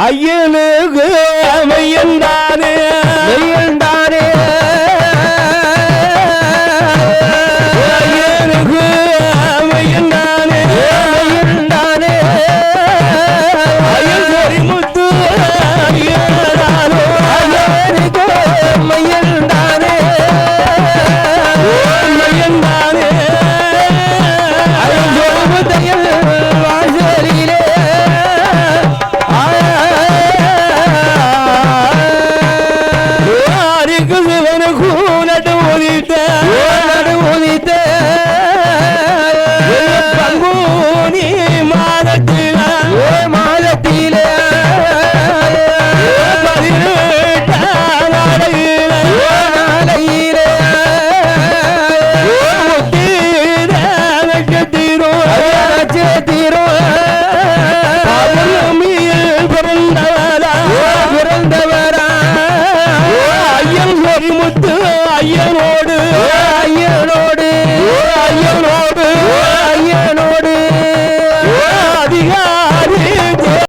ஐயனுக்கு அமையன் yeah!